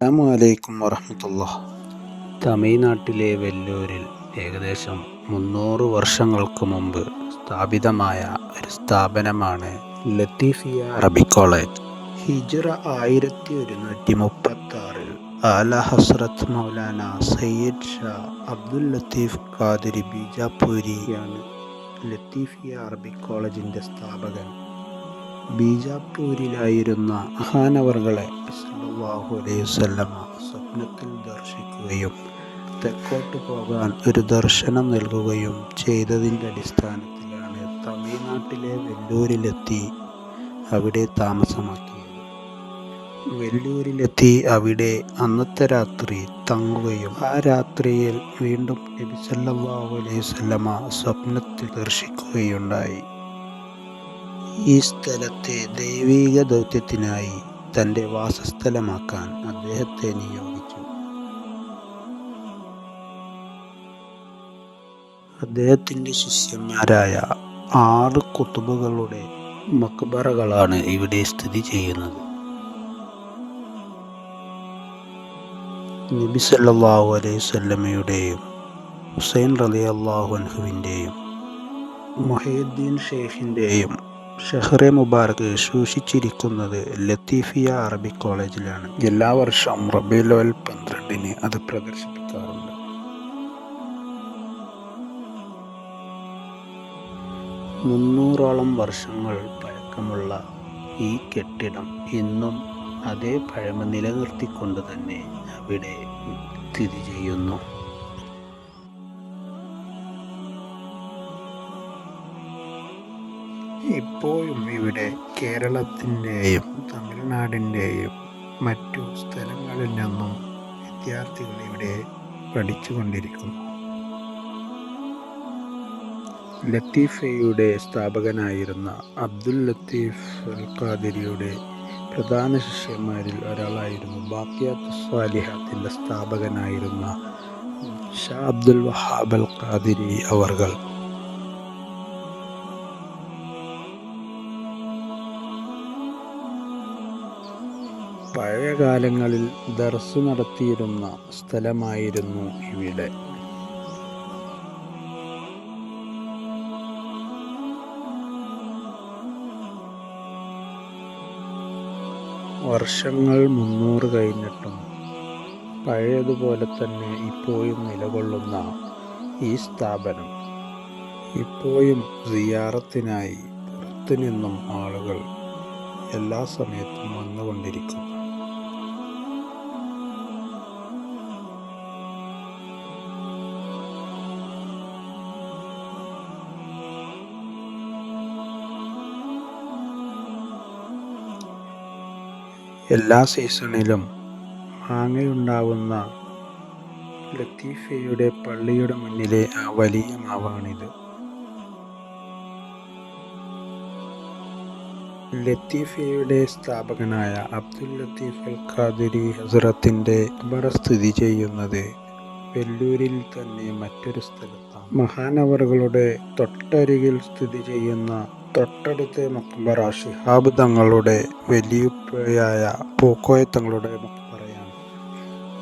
അസ്സാം വലൈക്കും വറഹമത്തുള്ള തമിഴ്നാട്ടിലെ വെല്ലൂരിൽ ഏകദേശം മുന്നൂറ് വർഷങ്ങൾക്ക് മുമ്പ് സ്ഥാപിതമായ ഒരു സ്ഥാപനമാണ് ലത്തീഫിയ അറബി കോളേജ്. ഹിജറ ആയിരത്തി ഒരുന്നൂറ്റി മുപ്പത്തി ആറിൽ ആല ഹസ്രത്ത് മൗലാന സയ്യിദ് ഷാ അബ്ദുൽ ലത്തീഫ് ഖാദിരി ബീജാപൂരിയാണ് ലത്തീഫിയ അറബി കോളേജിന്റെ സ്ഥാപകൻ. ബീജാപ്പൂരിലായിരുന്ന മഹാനവറുകളെ സല്ലല്ലാഹു അലൈഹി സ്വപ്നത്തിൽ ദർശിക്കുകയും തെക്കോട്ട് പോകാൻ ഒരു ദർശനം നൽകുകയും ചെയ്തതിന്റെ അടിസ്ഥാനത്തിലാണ് തമിഴ്നാട്ടിലെ വെല്ലൂരിലെത്തി അവിടെ താമസമാക്കിയത്. വെല്ലൂരിലെത്തി അവിടെ അന്നത്തെ രാത്രി തങ്ങുകയും ആ രാത്രിയിൽ വീണ്ടും നബി സല്ലല്ലാഹു അലൈഹി വസല്ലമ സ്വപ്നത്തിൽ ദർശിക്കുകയുണ്ടായി. ഈ സ്ഥലത്തെ ദൈവീക ദൗത്യത്തിനായി തന്റെ വാസസ്ഥലമാക്കാൻ അദ്ദേഹത്തെ നിയോഗിച്ചു. അദ്ദേഹത്തിന്റെ ശിഷ്യന്മാരായ ആറ് കുത്തുബുകളുടെ മക്ബറകളാണ് ഇവിടെ സ്ഥിതി ചെയ്യുന്നത്. നബി സല്ലല്ലാഹു അലൈഹി വസല്ലമയുടെയും ഹുസൈൻ റളിയല്ലാഹു അൻഹുവിന്റെയും മൊഹീദ്ദീൻ ഷെയ്ഖിന്റെയും ഷെഹ്റെ മുബാറക് സൂക്ഷിച്ചിരിക്കുന്നത് ലത്തീഫിയ അറബി കോളേജിലാണ്. എല്ലാ വർഷവും റബീലോൽ പന്ത്രണ്ടിന് അത് പ്രദർശിപ്പിക്കാറുണ്ട്. മുന്നൂറോളം വർഷങ്ങൾ പഴക്കമുള്ള ഈ കെട്ടിടം ഇന്നും അതേ പഴമ നിലനിർത്തിക്കൊണ്ട് തന്നെ അവിടെ സ്ഥിതി ചെയ്യുന്നു. ഇപ്പോഴും ഇവിടെ കേരളത്തിന്റെയും തമിഴ്നാടിന്റെയും മറ്റു സ്ഥലങ്ങളിൽ നിന്നും വിദ്യാർത്ഥികൾ ഇവിടെ പഠിച്ചുകൊണ്ടിരിക്കുന്നു. ലത്തീഫയുടെ സ്ഥാപകനായിരുന്ന അബ്ദുൽ ലത്തീഫ് അൽ ഖാദിരിയുടെ പ്രധാന ശിഷ്യന്മാരിൽ ഒരാളായിരുന്നു ബാക്കിയാത്ത് സ്വാലിഹത്തിന്റെ സ്ഥാപകനായിരുന്ന ഷാ അബ്ദുൽ വഹാബ് അൽ ഖാദിരി അവർകൾ. പഴയ കാലങ്ങളിൽ ദർസ് നടത്തിയിരുന്ന സ്ഥലമായിരുന്നു ഇവിടെ. വർഷങ്ങൾ മുന്നൂറ് കഴിഞ്ഞിട്ടും പഴയതുപോലെ തന്നെ ഇപ്പോഴും നിലകൊള്ളുന്ന ഈ സ്ഥാപനം ഇപ്പോഴും സിയാറത്തിനായി പുറത്തു നിന്നും ആളുകൾ എല്ലാ സമയത്തും വന്നുകൊണ്ടിരിക്കും. എല്ലാ സീസണിലും മാങ്ങയുണ്ടാവുന്ന ലത്തീഫയുടെ പള്ളിയുടെ മുന്നിലെ ആ വലിയ മാവാണിത്. ലത്തീഫയുടെ സ്ഥാപകനായ അബ്ദുൽ ലത്തീഫ് അൽ ഖാദിരി ഹസ്രത്തിന്റെ ഖബറ സ്ഥിതി ചെയ്യുന്നത് വെല്ലൂരിൽ തന്നെ മറ്റൊരു സ്ഥലത്താണ്. മഹാനവറുകളുടെ തൊട്ടരികിൽ സ്ഥിതി ചെയ്യുന്ന തൊട്ടടുത്തെ മക്ബറ ഷിഹാബ് തങ്ങളുടെ വലിയുപ്പയായ പൂക്കോയ തങ്ങളുടെ മക്ബറയാണ്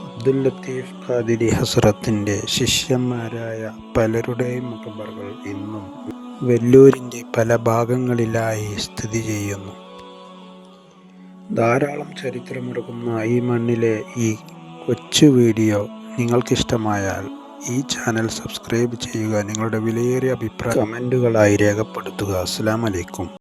അബ്ദുൽ ലത്തീഫ് ഖാദിരി ഹസ്രത്തിന്റെ ശിഷ്യന്മാരായ പലരുടെയും മക്ബറകൾ ഇന്നും വെല്ലൂരിന്റെ പല ഭാഗങ്ങളിലായി സ്ഥിതി ചെയ്യുന്നു. ധാരാളം ചരിത്രമെടുക്കുന്ന ഈ മണ്ണിലെ ഈ കൊച്ചു വീഡിയോ നിങ്ങൾക്കിഷ്ടമായാൽ ഈ ചാനൽ സബ്സ്ക്രൈബ് ചെയ്യുക. നിങ്ങളുടെ വിലയേറിയ അഭിപ്രായ കമന്റുകളായി രേഖപ്പെടുത്തുക. അസ്സാം വലൈക്കും